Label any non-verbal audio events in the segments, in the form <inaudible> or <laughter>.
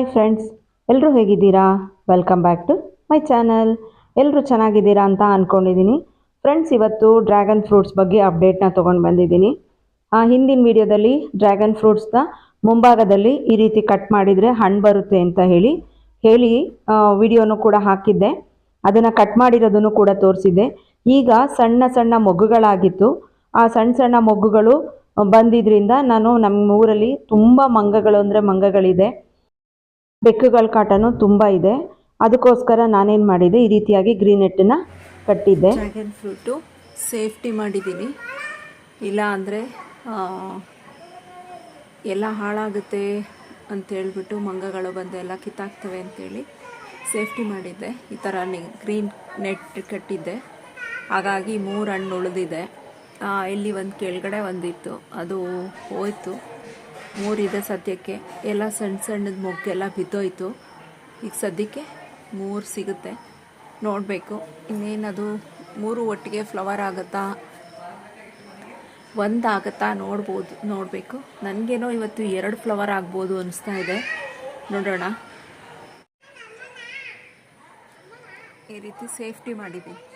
Hi friends ಎಲ್ಲರೂ ಹೇಗಿದ್ದೀರಾ? Welcome back to my channel ಎಲ್ಲರೂ ಚೆನ್ನಾಗಿದ್ದೀರಾ ಅಂತ ಅಂದ್ಕೊಂಡಿದ್ದೀನಿ ಫ್ರೆಂಡ್ಸ್ ಇವತ್ತು ಡ್ರ್ಯಾಗನ್ ಫ್ರೂಟ್ಸ್ ಬಗ್ಗೆ ಅಪ್ಡೇಟ್ನ ತೊಗೊಂಡು ಬಂದಿದ್ದೀನಿ. ಆ, ಹಿಂದಿನ ವಿಡಿಯೋದಲ್ಲಿ ಡ್ರ್ಯಾಗನ್ ಫ್ರೂಟ್ಸ್ನ ಮುಂಭಾಗದಲ್ಲಿ ಈ ರೀತಿ ಕಟ್ ಮಾಡಿದರೆ ಹಣ್ಣು ಬರುತ್ತೆ ಅಂತ ಹೇಳಿ ಹೇಳಿ ವಿಡಿಯೋನು ಕೂಡ ಹಾಕಿದ್ದೆ. ಅದನ್ನು ಕಟ್ ಮಾಡಿರೋದನ್ನು ಕೂಡ ತೋರಿಸಿದ್ದೆ. ಈಗ ಸಣ್ಣ ಸಣ್ಣ ಮೊಗ್ಗುಗಳಾಗಿತ್ತು. ಆ ಸಣ್ಣ ಸಣ್ಣ ಮೊಗ್ಗುಗಳು ಬಂದಿದ್ದರಿಂದ ನಾನು ನಮ್ಮ ಊರಲ್ಲಿ ತುಂಬ ಮಂಗಗಳು ಅಂದರೆ ಮಂಗಗಳಿದೆ. ಬೆಕ್ಕುಗಳ ಕಾಟನೂ ತುಂಬ ಇದೆ. ಅದಕ್ಕೋಸ್ಕರ ನಾನೇನು ಮಾಡಿದೆ, ಈ ರೀತಿಯಾಗಿ ಗ್ರೀನ್ ನೆಟ್ಟನ್ನು ಕಟ್ಟಿದ್ದೆ. ಡ್ರ್ಯಾಗನ್ ಫ್ರೂಟು ಸೇಫ್ಟಿ ಮಾಡಿದ್ದೀನಿ ಇಲ್ಲ ಅಂದರೆ ಎಲ್ಲ ಹಾಳಾಗುತ್ತೆ ಅಂತ ಹೇಳ್ಬಿಟ್ಟು ಮಂಗಗಳು ಬಂದು ಎಲ್ಲ ಕಿತ್ತಾಕ್ತವೆ ಅಂತೇಳಿ ಸೇಫ್ಟಿ ಮಾಡಿದ್ದೆ. ಈ ಥರ ಗ್ರೀನ್ ನೆಟ್ ಕಟ್ಟಿದ್ದೆ. ಹಾಗಾಗಿ ಮೂರು ಹಣ್ಣು ಉಳಿದಿದೆ. ಇಲ್ಲಿ ಒಂದು ಕೆಳಗಡೆ ಒಂದಿತ್ತು. ಅದು ಹೋಯ್ತು. ಮೂರಿದೆ ಸದ್ಯಕ್ಕೆ. ಎಲ್ಲ ಸಣ್ಣ ಸಣ್ಣದ ಮೊಗ್ಗೆಲ್ಲ ಬಿದ್ದೋಯ್ತು. ಈಗ ಸದ್ಯಕ್ಕೆ ಮೂರು ಸಿಗುತ್ತೆ. ನೋಡಬೇಕು. ಇನ್ನೇನದು? ಮೂರು ಒಟ್ಟಿಗೆ ಫ್ಲವರ್ ಆಗುತ್ತಾ? ಒಂದಾಗತ್ತಾ ನೋಡ್ಬೋದು. ನೋಡಬೇಕು. ನನಗೇನೋ ಇವತ್ತು ಎರಡು ಫ್ಲವರ್ ಆಗ್ಬೋದು ಅನಿಸ್ತಾ ಇದೆ. ನೋಡೋಣ. ಈ ರೀತಿ ಸೇಫ್ಟಿ ಮಾಡಿದ್ದೀನಿ.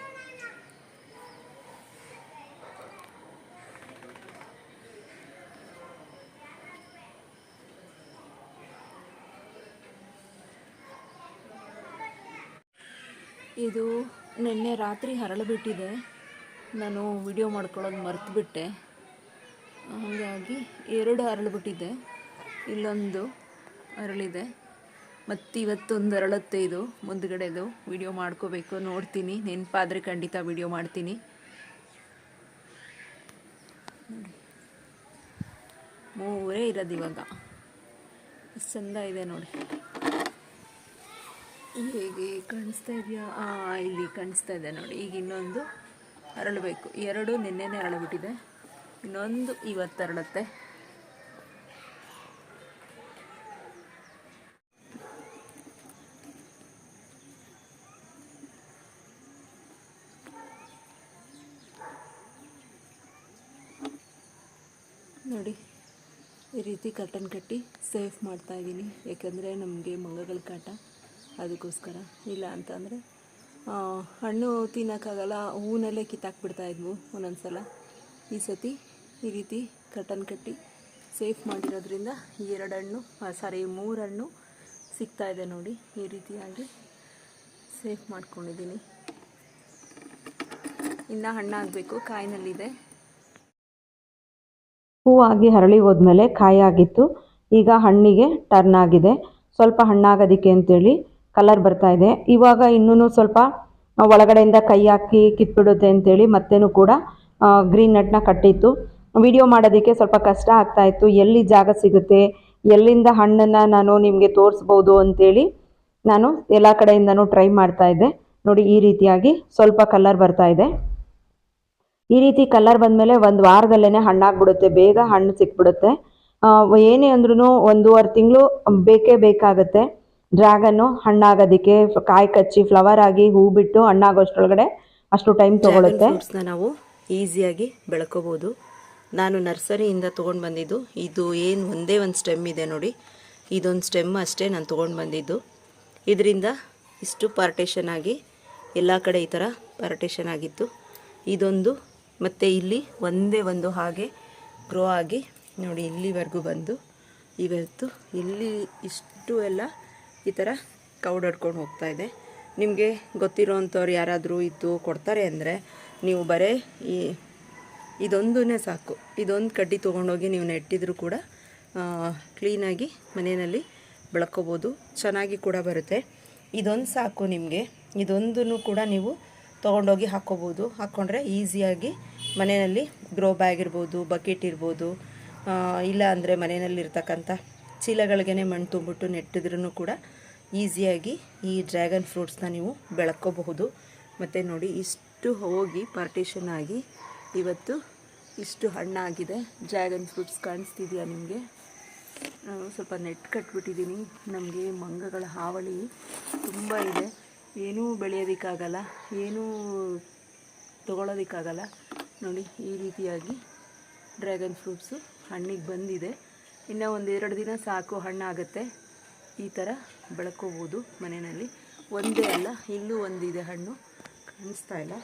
ಇದು ನಿನ್ನೆ ರಾತ್ರಿ ಹರಳುಬಿಟ್ಟಿದೆ. ನಾನು ವಿಡಿಯೋ ಮಾಡ್ಕೊಳ್ಳೋದು ಮರೆತುಬಿಟ್ಟೆ. ಹಾಗಾಗಿ ಎರಡು ಹರಳಿಬಿಟ್ಟಿದೆ. ಇಲ್ಲೊಂದು ಅರಳಿದೆ ಮತ್ತು ಇವತ್ತೊಂದು ಅರಳುತ್ತೆ ಇದು. ಮುಂದ್ಗಡೆದು ವಿಡಿಯೋ ಮಾಡ್ಕೋಬೇಕು. ನೋಡ್ತೀನಿ. ನೆನಪಾದರೆ ಖಂಡಿತ ವಿಡಿಯೋ ಮಾಡ್ತೀನಿ. ನೋಡಿ. ಮೂರೇ ಇರೋದು ಇವಾಗ. ಚಂದ ಇದೆ ನೋಡಿ. ಹೇಗೆ ಕಾಣಿಸ್ತಾ ಇದೆಯಾ? ಇಲ್ಲಿ ಕಾಣಿಸ್ತಾ ಇದೆ ನೋಡಿ. ಈಗ ಇನ್ನೊಂದು ಅರಳಬೇಕು. ಎರಡು ನಿನ್ನೆನೇ ಅರಳಿಬಿಟ್ಟಿದೆ. ಇನ್ನೊಂದು ಇವತ್ತು ಅರಳುತ್ತೆ. ನೋಡಿ, ಈ ರೀತಿ ಕಟ್ಟನ್ ಕಟ್ಟಿ ಸೇಫ್ ಮಾಡ್ತಾ ಇದ್ದೀನಿ. ಯಾಕಂದರೆ ನಮಗೆ ಮಂಗಗಳ ಕಾಟ. ಅದಕ್ಕೋಸ್ಕರ. ಇಲ್ಲ ಅಂತಂದರೆ ಹಣ್ಣು ತಿನ್ನೋಕ್ಕಾಗಲ್ಲ ಹೂವಿನಲ್ಲೇ ಕಿತ್ತಾಕ್ಬಿಡ್ತಾ ಇದ್ವು ಒಂದೊಂದು ಸಲ ಈ ಸತಿ ಈ ರೀತಿ ಕಟನ್ ಕಟ್ಟಿ ಸೇಫ್ ಮಾಡಿರೋದ್ರಿಂದ ಎರಡು ಹಣ್ಣು ಸಾರಿ ಮೂರು ಹಣ್ಣು ಸಿಗ್ತಾ ಇದೆ ನೋಡಿ. ಈ ರೀತಿಯಾಗಿ ಸೇಫ್ ಮಾಡ್ಕೊಂಡಿದ್ದೀನಿ. ಇನ್ನು ಹಣ್ಣಾಗಬೇಕು ಕಾಯಿನಲ್ಲಿದೆ. ಹೂವಾಗಿ ಹರಳಿ ಹೋದ್ಮೇಲೆ ಕಾಯಿ ಆಗಿತ್ತು. ಈಗ ಹಣ್ಣಿಗೆ ಟರ್ನ್ ಆಗಿದೆ. ಸ್ವಲ್ಪ ಹಣ್ಣಾಗೋದಕ್ಕೆ ಅಂತೇಳಿ ಕಲರ್ ಬರ್ತಾ ಇದೆ. ಇವಾಗ ಇನ್ನೂ ಸ್ವಲ್ಪ ಒಳಗಡೆಯಿಂದ ಕೈ ಹಾಕಿ ಕಿತ್ಬಿಡುತ್ತೆ ಅಂತೇಳಿ ಮತ್ತೇನು ಕೂಡ ಗ್ರೀನ್ ನಟ್ನ ಕಟ್ಟಿತ್ತು. ವಿಡಿಯೋ ಮಾಡೋದಕ್ಕೆ ಸ್ವಲ್ಪ ಕಷ್ಟ ಆಗ್ತಾ ಇತ್ತು. ಎಲ್ಲಿ ಜಾಗ ಸಿಗುತ್ತೆ, ಎಲ್ಲಿಂದ ಹಣ್ಣನ್ನು ನಾನು ನಿಮಗೆ ತೋರಿಸ್ಬೋದು ಅಂತೇಳಿ ನಾನು ಎಲ್ಲ ಕಡೆಯಿಂದನೂ ಟ್ರೈ ಮಾಡ್ತಾ ಇದ್ದೆ. ನೋಡಿ, ಈ ರೀತಿಯಾಗಿ ಸ್ವಲ್ಪ ಕಲರ್ ಬರ್ತಾ ಇದೆ. ಈ ರೀತಿ ಕಲರ್ ಬಂದಮೇಲೆ ಒಂದು ವಾರದಲ್ಲೇ ಹಣ್ಣಾಗ್ಬಿಡುತ್ತೆ. ಬೇಗ ಹಣ್ಣು ಸಿಕ್ಬಿಡುತ್ತೆ. ಏನೇ ಅಂದ್ರೂ ಒಂದೂವರೆ ತಿಂಗಳು ಬೇಕೇ ಬೇಕಾಗುತ್ತೆ. ಡ್ರ್ಯಾಗನ್ನು ಹಣ್ಣಾಗೋದಕ್ಕೆ ಕಾಯಿ ಕಚ್ಚಿ ಫ್ಲವರ್ ಆಗಿ ಹೂ ಬಿಟ್ಟು ಹಣ್ಣಾಗೋಷ್ಟ್ರೊಳಗಡೆ ಅಷ್ಟು ಟೈಮ್ ತಗೊಳುತ್ತೆ. ನಾವು ಈಸಿಯಾಗಿ ಬೆಳ್ಕೋಬೋದು. ನಾನು ನರ್ಸರಿಯಿಂದ ತೊಗೊಂಡು ಬಂದಿದ್ದು. ಇದು ಏನು ಒಂದೇ ಒಂದು ಸ್ಟೆಮ್ ಇದೆ ನೋಡಿ. ಇದೊಂದು ಸ್ಟೆಮ್ ಅಷ್ಟೇ ನಾನು ತೊಗೊಂಡು ಬಂದಿದ್ದು. ಇದರಿಂದ ಇಷ್ಟು ಪಾರ್ಟೇಷನ್ ಆಗಿ ಎಲ್ಲ ಕಡೆ ಈ ಥರ ಪಾರ್ಟೇಷನ್ ಆಗಿತ್ತು. ಇದೊಂದು ಮತ್ತು ಇಲ್ಲಿ ಒಂದೇ ಒಂದು ಹಾಗೆ ಗ್ರೋ ಆಗಿ ನೋಡಿ ಇಲ್ಲಿವರೆಗೂ ಬಂದು. ಇವತ್ತು ಇಲ್ಲಿ ಇಷ್ಟು ಎಲ್ಲ ಈ ಥರ ಕೌಡಾಡ್ಕೊಂಡು ಹೋಗ್ತಾ ಇದೆ. ನಿಮಗೆ ಗೊತ್ತಿರೋವಂಥವ್ರು ಯಾರಾದರೂ ಇದ್ದು ಕೊಡ್ತಾರೆ ಅಂದರೆ ನೀವು ಬರೀ ಈ ಇದೊಂದನ್ನೇ ಸಾಕು. ಇದೊಂದು ಕಡ್ಡಿ ತೊಗೊಂಡೋಗಿ ನೀವು ನೆಟ್ಟಿದ್ರು ಕೂಡ ಕ್ಲೀನಾಗಿ ಮನೆಯಲ್ಲಿ ಬೆಳ್ಕೋಬೋದು. ಚೆನ್ನಾಗಿ ಕೂಡ ಬರುತ್ತೆ. ಇದೊಂದು ಸಾಕು ನಿಮಗೆ. ಇದೊಂದನ್ನು ಕೂಡ ನೀವು ತೊಗೊಂಡೋಗಿ ಹಾಕ್ಕೋಬೋದು ಹಾಕ್ಕೊಂಡ್ರೆ ಈಸಿಯಾಗಿ ಮನೆಯಲ್ಲಿ ಗ್ರೋ ಬ್ಯಾಗ್ ಇರ್ಬೋದು, ಬಕೆಟ್ ಇರ್ಬೋದು ಇಲ್ಲ ಅಂದರೆ ಮನೆಯಲ್ಲಿರ್ತಕ್ಕಂಥ ಚೀಲಗಳಿಗೇ ಮಣ್ಣು ತುಂಬಿಟ್ಟು ನೆಟ್ಟಿದ್ರೂ ಕೂಡ ಈಸಿಯಾಗಿ ಈ ಡ್ರ್ಯಾಗನ್ ಫ್ರೂಟ್ಸ್ನ ನೀವು ಬೆಳ್ಕೋಬಹುದು. ಮತ್ತು ನೋಡಿ, ಇಷ್ಟು ಹೋಗಿ ಪಾರ್ಟಿಷನ್ ಆಗಿ ಇವತ್ತು ಇಷ್ಟು ಹಣ್ಣಾಗಿದೆ ಡ್ರ್ಯಾಗನ್ ಫ್ರೂಟ್ಸ್ ಕಾಣಿಸ್ತಿದೆಯಾ ನಿಮಗೆ? ಸ್ವಲ್ಪ ನೆಟ್ ಕಟ್ಬಿಟ್ಟಿದ್ದೀನಿ. ನಮಗೆ ಮಂಗಗಳ ಹಾವಳಿ ತುಂಬ ಇದೆ. ಏನೂ ಬೆಳೆಯೋದಕ್ಕಾಗಲ್ಲ, ಏನೂ ತೊಗೊಳೋದಕ್ಕಾಗಲ್ಲ. ನೋಡಿ, ಈ ರೀತಿಯಾಗಿ ಡ್ರ್ಯಾಗನ್ ಫ್ರೂಟ್ಸು ಹಣ್ಣಿಗೆ ಬಂದಿದೆ. ಇನ್ನು ಒಂದು ಎರಡು ದಿನ ಸಾಕು ಹಣ್ಣಾಗುತ್ತೆ. ಈ ಥರ ಬೆಳ್ಕೋಬೋದು ಮನೆಯಲ್ಲಿ. ಒಂದೇ ಅಲ್ಲ, ಇಲ್ಲೂ ಒಂದಿದೆ ಹಣ್ಣು. ಕಾಣಿಸ್ತಾ ಇಲ್ಲ.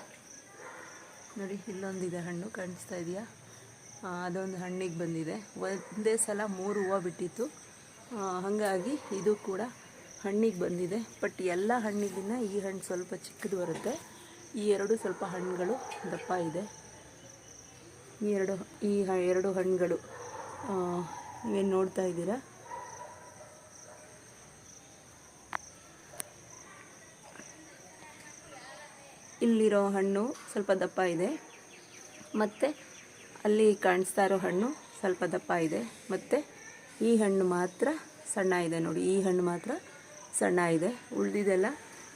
ನೋಡಿ, ಇಲ್ಲೊಂದಿದೆ ಹಣ್ಣು ಕಾಣಿಸ್ತಾ ಇದೆಯಾ? ಅದೊಂದು ಹಣ್ಣಿಗೆ ಬಂದಿದೆ. ಒಂದೇ ಸಲ ಮೂರು ಹೂವು ಬಿಟ್ಟಿತ್ತು. ಹಾಗಾಗಿ ಇದು ಕೂಡ ಹಣ್ಣಿಗೆ ಬಂದಿದೆ. ಬಟ್ ಎಲ್ಲ ಹಣ್ಣಿಗಿನ್ನ ಈ ಹಣ್ಣು ಸ್ವಲ್ಪ ಚಿಕ್ಕದು ಬರುತ್ತೆ. ಈ ಎರಡು ಸ್ವಲ್ಪ ಹಣ್ಣುಗಳು ದಪ್ಪ ಇದೆ. ಈ ಎರಡು ಈ ಎರಡು ಹಣ್ಣುಗಳು ನೀವೇನು ನೋಡ್ತಾ ಇದ್ದೀರಾ? ಇಲ್ಲಿರೋ ಹಣ್ಣು ಸ್ವಲ್ಪ ದಪ್ಪ ಇದೆ. ಮತ್ತು ಅಲ್ಲಿ ಕಾಣಿಸ್ತಾ ಇರೋ ಹಣ್ಣು ಸ್ವಲ್ಪ ದಪ್ಪ ಇದೆ. ಮತ್ತು ಈ ಹಣ್ಣು ಮಾತ್ರ ಸಣ್ಣ ಇದೆ ನೋಡಿ. ಈ ಹಣ್ಣು ಮಾತ್ರ ಸಣ್ಣ ಇದೆ. ಉಳಿದಿದೆಲ್ಲ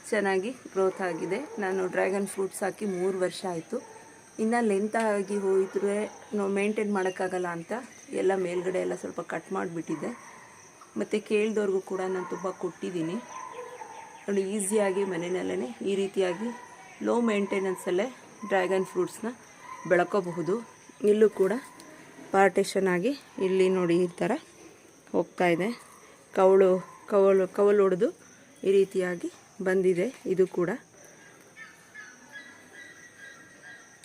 ಚೆನ್ನಾಗಿ ಗ್ರೋತ್ ಆಗಿದೆ. ನಾನು ಡ್ರ್ಯಾಗನ್ ಫ್ರೂಟ್ಸ್ ಹಾಕಿ ಮೂರು ವರ್ಷ ಆಯಿತು. ಇನ್ನು ಲೆಂತ್ ಆಗಿ ಹೋಯಿದ್ರೆ ನಾವು ಮೇಂಟೈನ್ ಮಾಡೋಕ್ಕಾಗಲ್ಲ ಅಂತ ಎಲ್ಲ ಮೇಲ್ಗಡೆ ಎಲ್ಲ ಸ್ವಲ್ಪ ಕಟ್ ಮಾಡಿಬಿಟ್ಟಿದ್ದೆ ಮತ್ತು ಕೇಳಿದವ್ರಿಗೂ ಕೂಡ ನಾನು ತುಂಬ ಕೊಟ್ಟಿದ್ದೀನಿ. ನೋಡಿ ಈಸಿಯಾಗಿ ಮನೆಯಲ್ಲೇ ಈ ರೀತಿಯಾಗಿ ಲೋ ಮೇಂಟೆನೆನ್ಸಲ್ಲೇ ಡ್ರ್ಯಾಗನ್ ಫ್ರೂಟ್ಸ್ನ ಬೆಳ್ಕೋಬಹುದು. ಇಲ್ಲೂ ಕೂಡ ಪಾರ್ಟೇಷನ್ ಆಗಿ ಇಲ್ಲಿ ನೋಡಿ ಈ ಥರ ಹೋಗ್ತಾ ಇದೆ. ಕವಳು ಕವಲು ಕವಲು ಹೊಡೆದು ಈ ರೀತಿಯಾಗಿ ಬಂದಿದೆ. ಇದು ಕೂಡ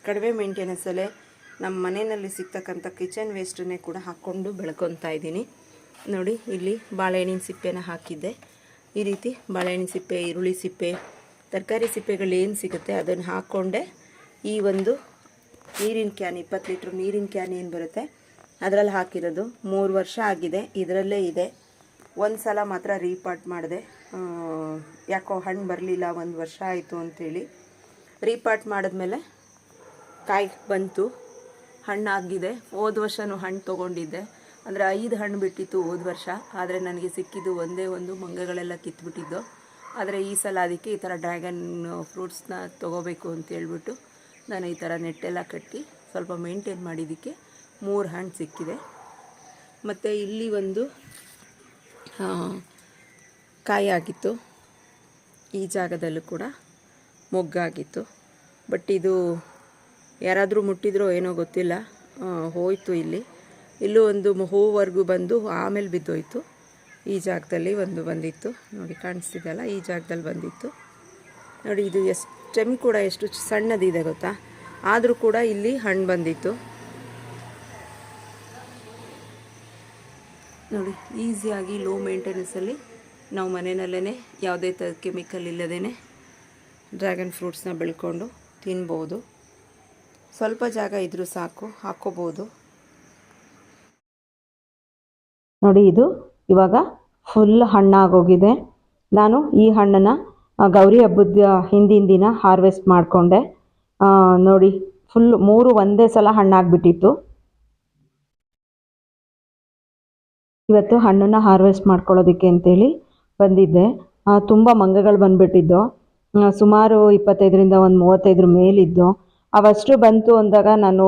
ಕಡಿಮೆ ಮೇಂಟೆನೆನ್ಸಲ್ಲೇ ನಮ್ಮ ಮನೆಯಲ್ಲಿ ಸಿಗ್ತಕ್ಕಂಥ ಕಿಚನ್ ವೇಸ್ಟನ್ನೇ ಕೂಡ ಹಾಕ್ಕೊಂಡು ಬೆಳ್ಕೊತಾ ಇದ್ದೀನಿ. ನೋಡಿ, ಇಲ್ಲಿ ಬಾಳೆಹಣ್ಣಿನ ಸಿಪ್ಪೆನ ಹಾಕಿದ್ದೆ. ಈ ರೀತಿ ಬಾಳೆಹಣ್ಣಿನ ಸಿಪ್ಪೆ, ಈರುಳ್ಳಿ ಸಿಪ್ಪೆ ತರಕಾರಿ ಸಿಪ್ಪೆಗಳು ಏನು ಸಿಗುತ್ತೆ ಅದನ್ನು ಹಾಕ್ಕೊಂಡೆ ಈ ಒಂದು ನೀರಿನ ಕ್ಯಾನ್, ಇಪ್ಪತ್ತು ಲೀಟ್ರ್ ನೀರಿನ ಕ್ಯಾನ್ ಏನು ಬರುತ್ತೆ? ಅದರಲ್ಲಿ ಹಾಕಿರೋದು. ಮೂರು ವರ್ಷ ಆಗಿದೆ. ಇದರಲ್ಲೇ ಇದೆ. ಒಂದು ಸಲ ಮಾತ್ರ ರೀಪಾಟ್ ಮಾಡಿದೆ. ಯಾಕೋ ಹಣ್ಣು ಬರಲಿಲ್ಲ, ಒಂದು ವರ್ಷ ಆಯಿತು ಅಂಥೇಳಿ ರೀಪಾಟ್ ಮಾಡಿದ್ಮೇಲೆ ಕಾಯಿ ಬಂತು. ಹಣ್ಣಾಗಿದೆ. ಹೋದ ವರ್ಷನೂ ಹಣ್ಣು ತೊಗೊಂಡಿದ್ದೆ. ಅಂದರೆ ಐದು ಹಣ್ಣು ಬಿಟ್ಟಿತ್ತು ಹೋದ ವರ್ಷ. ಆದರೆ ನನಗೆ ಸಿಕ್ಕಿದ್ದು ಒಂದೇ ಒಂದು ಮಂಗಗಳೆಲ್ಲ ಕಿತ್ಬಿಟ್ಟಿದ್ದು. ಆದರೆ ಈ ಸಲ ಅದಕ್ಕೆ ಈ ಥರ ಡ್ರ್ಯಾಗನ್ ಫ್ರೂಟ್ಸ್ನ ತೊಗೋಬೇಕು ಅಂತ ಹೇಳ್ಬಿಟ್ಟು ನಾನು ಈ ಥರ ನೆಟ್ಟೆಲ್ಲ ಕಟ್ಟಿ ಸ್ವಲ್ಪ ಮೇಂಟೈನ್ ಮಾಡಿದ್ದಕ್ಕೆ ಮೂರು ಹಣ್ಣು ಸಿಕ್ಕಿದೆ. ಮತ್ತು ಇಲ್ಲಿ ಒಂದು ಕಾಯಿ ಆಗಿತ್ತು. ಈ ಜಾಗದಲ್ಲೂ ಕೂಡ ಮೊಗ್ಗಾಗಿತ್ತು. ಬಟ್ ಇದು ಯಾರಾದರೂ ಮುಟ್ಟಿದ್ರೋ ಏನೋ ಗೊತ್ತಿಲ್ಲ ಹೋಯಿತು ಇಲ್ಲಿ. ಇಲ್ಲೂ ಒಂದು ಹೂವರೆಗೂ ಬಂದು ಆಮೇಲೆ ಬಿದ್ದೋಯ್ತು. ಈ ಜಾಗದಲ್ಲಿ ಒಂದು ಬಂದಿತ್ತು. ನೋಡಿ, ಕಾಣಿಸ್ತಿದೆಯಲ್ಲ? ಈ ಜಾಗದಲ್ಲಿ ಬಂದಿತ್ತು. ನೋಡಿ, ಇದು ಎಷ್ಟು, ಸ್ಟೆಮ್ ಕೂಡ ಎಷ್ಟು ಸಣ್ಣದಿದೆ, ಗೊತ್ತಾ? ಆದರೂ ಕೂಡ ಇಲ್ಲಿ ಹಣ್ಣು ಬಂದಿತ್ತು. ನೋಡಿ, ಈಸಿಯಾಗಿ ಲೋ ಮೇಂಟೆನೆನ್ಸಲ್ಲಿ ನಾವು ಮನೆಯಲ್ಲೇ ಯಾವುದೇ ಥರ ಕೆಮಿಕಲ್ ಇಲ್ಲದೇ ಡ್ರ್ಯಾಗನ್ ಫ್ರೂಟ್ಸ್ನ ಬೆಳ್ಕೊಂಡು ತಿನ್ಬೋದು. ಸ್ವಲ್ಪ ಜಾಗ ಇದ್ದರೂ ಸಾಕು, ಹಾಕ್ಕೋಬೋದು. ನೋಡಿ, ಇದು ಇವಾಗ ಫುಲ್ ಹಣ್ಣಾಗೋಗಿದೆ. ನಾನು ಈ ಹಣ್ಣನ್ನು ಗೌರಿ ಹಬ್ಬದ ಹಿಂದಿನ ದಿನ ಹಾರ್ವೆಸ್ಟ್ ಮಾಡಿಕೊಂಡೆ. ನೋಡಿ ಫುಲ್ ಮೂರು ಒಂದೇ ಸಲ ಹಣ್ಣಾಗ್ಬಿಟ್ಟಿತ್ತು. ಇವತ್ತು ಹಣ್ಣನ್ನು ಹಾರ್ವೆಸ್ಟ್ ಮಾಡ್ಕೊಳ್ಳೋದಕ್ಕೆ ಅಂತೇಳಿ ಬಂದಿದ್ದೆ. ತುಂಬ ಮಂಗಗಳು ಬಂದುಬಿಟ್ಟಿದ್ದು. ಸುಮಾರು ಇಪ್ಪತ್ತೈದರಿಂದ ಒಂದು ಮೂವತ್ತೈದರ ಮೇಲಿದ್ದು. ಅವಷ್ಟು ಬಂತು ಅಂದಾಗ ನಾನು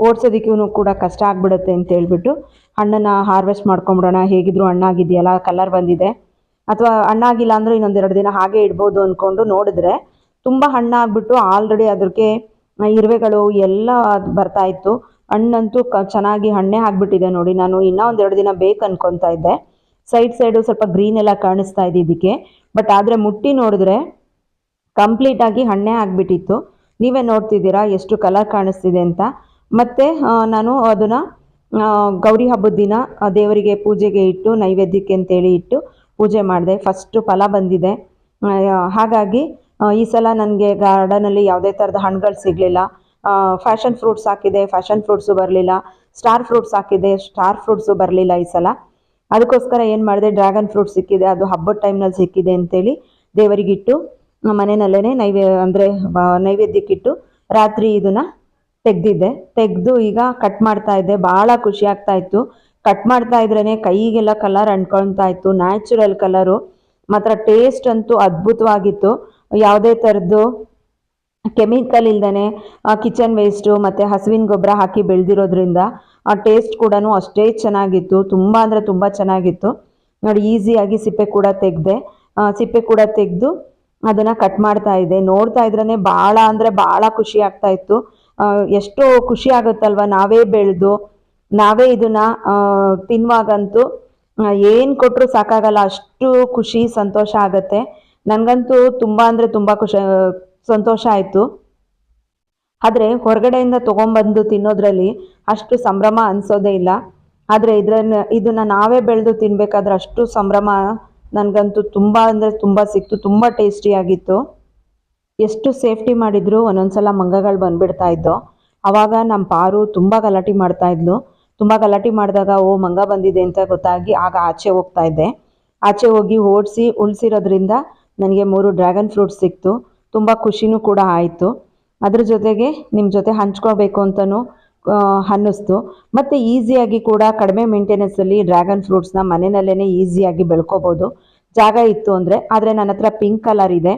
ಓಡಿಸೋದಕ್ಕೂ ಕೂಡ ಕಷ್ಟ ಆಗ್ಬಿಡುತ್ತೆ ಅಂತ ಹೇಳ್ಬಿಟ್ಟು ಹಣ್ಣನ್ನು ಹಾರ್ವೆಸ್ಟ್ ಮಾಡ್ಕೊಂಬಿಡೋಣ, ಹೇಗಿದ್ರು ಹಣ್ಣಾಗಿದೆಯಲ್ಲ ಕಲರ್ ಬಂದಿದೆ. ಅಥವಾ ಹಣ್ಣಾಗಿಲ್ಲ ಅಂದರೆ ಇನ್ನೊಂದೆರಡು ದಿನ ಹಾಗೆ ಇಡ್ಬೋದು ಅಂದ್ಕೊಂಡು ನೋಡಿದ್ರೆ ತುಂಬ ಹಣ್ಣಾಗ್ಬಿಟ್ಟು ಆಲ್ರೆಡಿ ಅದಕ್ಕೆ ಇರುವೆಗಳು ಎಲ್ಲ ಬರ್ತಾ ಇತ್ತು. ಹಣ್ಣಂತೂ ಕ, ಚೆನ್ನಾಗಿ ಹಣ್ಣೇ ಆಗಿಬಿಟ್ಟಿದೆ ನೋಡಿ. ನಾನು ಇನ್ನೂ ಒಂದೆರಡು ದಿನ ಬೇಕು ಅನ್ಕೊತಾ ಇದ್ದೆ. ಸೈಡ್ ಸೈಡು ಸ್ವಲ್ಪ ಗ್ರೀನ್ ಎಲ್ಲ ಕಾಣಿಸ್ತಾ ಇದೆ ಇದಕ್ಕೆ. ಬಟ್ ಆದರೆ ಮುಟ್ಟಿ ನೋಡಿದ್ರೆ ಕಂಪ್ಲೀಟಾಗಿ ಹಣ್ಣೇ ಆಗಿಬಿಟ್ಟಿತ್ತು. ನೀವೇ ನೋಡ್ತಿದ್ದೀರಾ ಎಷ್ಟು ಕಲರ್ ಕಾಣಿಸ್ತಿದೆ ಅಂತ. ಮತ್ತೆ ನಾನು ಅದನ್ನು ಗೌರಿ ಹಬ್ಬದ ದಿನ ದೇವರಿಗೆ ಪೂಜೆಗೆ ಇಟ್ಟು, ನೈವೇದ್ಯಕ್ಕೆ ಅಂತೇಳಿ ಇಟ್ಟು ಪೂಜೆ ಮಾಡಿದೆ. ಫಸ್ಟು ಫಲ ಬಂದಿದೆ. ಹಾಗಾಗಿ ಈ ಸಲ ನನಗೆ ಗಾರ್ಡನಲ್ಲಿ ಯಾವುದೇ ಥರದ ಹಣ್ಣುಗಳು ಸಿಗಲಿಲ್ಲ. ಫ್ಯಾಷನ್ ಫ್ರೂಟ್ಸ್ ಹಾಕಿದೆ ಫ್ಯಾಷನ್ ಫ್ರೂಟ್ಸು ಬರಲಿಲ್ಲ. ಸ್ಟಾರ್ ಫ್ರೂಟ್ಸ್ ಹಾಕಿದೆ ಸ್ಟಾರ್ ಫ್ರೂಟ್ಸು ಬರಲಿಲ್ಲ ಈ ಸಲ. ಅದಕ್ಕೋಸ್ಕರ ಏನು ಮಾಡಿದೆ ಡ್ರ್ಯಾಗನ್ ಫ್ರೂಟ್ ಸಿಕ್ಕಿದೆ, ಅದು ಹಬ್ಬದ ಟೈಮ್ನಲ್ಲಿ ಸಿಕ್ಕಿದೆ ಅಂತೇಳಿ ದೇವರಿಗಿಟ್ಟು ಮನೆಯಲ್ಲೇ ನೈವೇ, ಅಂದರೆ ನೈವೇದ್ಯಕ್ಕಿಟ್ಟು ರಾತ್ರಿ ಇದನ್ನು ತೆಗ್ದಿದ್ದೆ ತೆಗೆದು ಈಗ ಕಟ್ ಮಾಡ್ತಾ ಇದ್ದೆ ಭಾಳ ಖುಷಿ ಆಗ್ತಾ ಇತ್ತು. ಕಟ್ ಮಾಡ್ತಾ ಇದ್ರೇ ಕೈಗೆಲ್ಲ ಕಲರ್ ಅಂಟ್ಕೊಳ್ತಾ ಇತ್ತು. ನ್ಯಾಚುರಲ್ ಕಲರು ಮಾತ್ರ ಟೇಸ್ಟ್ ಅಂತೂ ಅದ್ಭುತವಾಗಿತ್ತು. ಯಾವುದೇ ಥರದ್ದು ಕೆಮಿಕಲ್ ಇಲ್ದೇ ಕಿಚನ್ ವೇಸ್ಟು ಮತ್ತು ಹಸುವಿನ ಗೊಬ್ಬರ ಹಾಕಿ ಬೆಳೆದಿರೋದ್ರಿಂದ, ಆ ಟೇಸ್ಟ್ ಕೂಡ ಅಷ್ಟೇ ಚೆನ್ನಾಗಿತ್ತು. ತುಂಬ ಅಂದರೆ ತುಂಬ ಚೆನ್ನಾಗಿತ್ತು. ನೋಡಿ ಈಸಿಯಾಗಿ ಸಿಪ್ಪೆ ಕೂಡ ತೆಗೆದೆ ಸಿಪ್ಪೆ ಕೂಡ ತೆಗೆದು ಅದನ್ನು ಕಟ್ ಮಾಡ್ತಾ ಇದ್ದೆ. ನೋಡ್ತಾ ಇದ್ರೇ ಭಾಳ ಅಂದರೆ ಭಾಳ ಖುಷಿ ಆಗ್ತಾ ಇತ್ತು. ಎಷ್ಟೋ ಖುಷಿ ಆಗುತ್ತಲ್ವ? ನಾವೇ ಬೆಳೆದು, ನಾವೇ ಇದನ್ನ ತಿನ್ನುವಾಗಂತೂ ಏನು ಕೊಟ್ಟರು ಸಾಕಾಗಲ್ಲ. ಅಷ್ಟು ಖುಷಿ, ಸಂತೋಷ ಆಗತ್ತೆ. ನನಗಂತೂ ತುಂಬ ಅಂದರೆ ತುಂಬ ಖುಷಿ ಸಂತೋಷ ಆಯಿತು. ಆದರೆ ಹೊರಗಡೆಯಿಂದ ತೊಗೊಂಬಂದು ತಿನ್ನೋದ್ರಲ್ಲಿ ಅಷ್ಟು ಸಂಭ್ರಮ ಅನಿಸೋದೇ ಇಲ್ಲ. ಆದರೆ ಇದನ್ನ ಇದನ್ನು ನಾವೇ ಬೆಳೆದು ತಿನ್ನಬೇಕಾದ್ರೆ ಅಷ್ಟು ಸಂಭ್ರಮ ನನಗಂತೂ ತುಂಬ ಅಂದರೆ ತುಂಬ ಸಿಕ್ತು. ತುಂಬ ಟೇಸ್ಟಿಯಾಗಿತ್ತು ಎಷ್ಟು ಸೇಫ್ಟಿ ಮಾಡಿದ್ರು ಒಂದೊಂದ್ಸಲ ಮಂಗಗಳು ಬಂದ್ಬಿಡ್ತಾ ಇದ್ದೋ. ಅವಾಗ ನಮ್ಮ ಪಾರು ತುಂಬ ಗಲಾಟೆ ಮಾಡ್ತಾ ಇದ್ಲು. ತುಂಬ ಗಲಾಟೆ ಮಾಡಿದಾಗ, ಓ, ಮಂಗ ಬಂದಿದೆ ಅಂತ ಗೊತ್ತಾಗಿ ಆಗ ಆಚೆ ಹೋಗ್ತಾ ಇದ್ದೆ. ಆಚೆ ಹೋಗಿ ಓಡಿಸಿ ಉಳಿಸಿರೋದ್ರಿಂದ ನನಗೆ ಮೂರು ಡ್ರ್ಯಾಗನ್ ಫ್ರೂಟ್ಸ್ ಸಿಕ್ತು. ತುಂಬ ಖುಷಿನೂ ಕೂಡ ಆಯಿತು. ಅದ್ರ ಜೊತೆಗೆ ನಿಮ್ಮ ಜೊತೆ ಹಂಚ್ಕೋಬೇಕು ಅಂತಲೂ ಅನ್ನಿಸ್ತು. ಮತ್ತು ಈಸಿಯಾಗಿ ಕೂಡ ಕಡಿಮೆ ಮೇಂಟೆನೆನ್ಸಲ್ಲಿ ಡ್ರ್ಯಾಗನ್ ಫ್ರೂಟ್ಸ್ನ ಮನೆಯಲ್ಲೇ ಈಸಿಯಾಗಿ ಬೆಳ್ಕೋಬೋದು. ಜಾಗ ಇತ್ತು ಅಂದರೆ, ಆದರೆ ನನ್ನ ಹತ್ರ ಪಿಂಕ್ ಕಲರ್ ಇದೆ.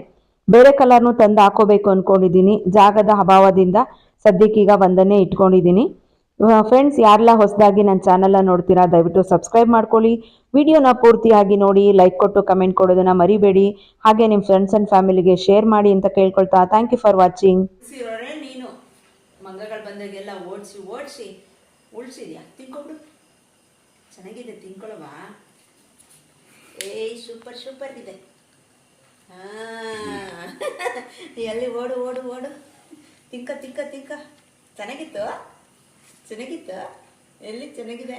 ಬೇರೆ ಕಲರ್ನು ತಂದು ಹಾಕೋಬೇಕು ಅಂದ್ಕೊಂಡಿದ್ದೀನಿ ಜಾಗದ ಅಭಾವದಿಂದ ಸದ್ಯಕ್ಕೀಗ ಒಂದನ್ನೇ ಇಟ್ಕೊಂಡಿದ್ದೀನಿ. ಫ್ರೆಂಡ್ಸ್ ಯಾರೆಲ್ಲ ಹೊಸದಾಗಿ ನನ್ನ ಚಾನಲ್ನ ನೋಡ್ತೀರಾ, ದಯವಿಟ್ಟು ಸಬ್ಸ್ಕ್ರೈಬ್ ಮಾಡ್ಕೊಳ್ಳಿ. ವಿಡಿಯೋನ ಪೂರ್ತಿಯಾಗಿ ನೋಡಿ ಲೈಕ್ ಕೊಟ್ಟು ಕಮೆಂಟ್ ಕೊಡೋದನ್ನ ಮರಿಬೇಡಿ. ಹಾಗೆ ನಿಮ್ಮ ಫ್ರೆಂಡ್ಸ್ ಆ್ಯಂಡ್ ಫ್ಯಾಮಿಲಿಗೆ ಶೇರ್ ಮಾಡಿ ಅಂತ ಕೇಳ್ಕೊಳ್ತಾ ಥ್ಯಾಂಕ್ ಯು ಫಾರ್ ವಾಚಿಂಗ್ ನೀನು ಮಂಗಗಳು ಬಂದಾಗೆಲ್ಲ ಓಡಿಸಿ ಓಡಿಸಿ, ಉಳಿಸಿದ್ಯಾ? ತಿನ್ಕೊಬಿಡು ಚೆನ್ನಾಗಿದೆ ತಿನ್ಕೊಳವಾ ಏಯ್ ಸೂಪರ್ ಸೂಪರ್ ಇದೆ. ಹಾ. ಎಲ್ಲಿ ಓಡು ಓಡು ಓಡು. ತಿಕ್ಕ ತಿಕ್ಕ ತಿಕ್ಕ ಚೆನ್ನಾಗಿತ್ತು? ಚೆನ್ನಾಗಿತ್ತು? ಎಲ್ಲಿ ಚೆನ್ನಾಗಿದೆ?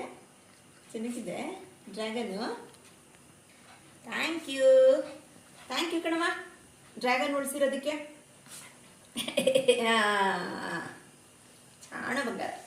ಚೆನ್ನಾಗಿದೆ? Dragon? Thank you. Thank you ಕಣಮ್ಮ ಡ್ರ್ಯಾಗನ್ ಉಳಿಸಿರೋದಕ್ಕೆ. <laughs> ಚಾಣ ಬಂಗಾರ.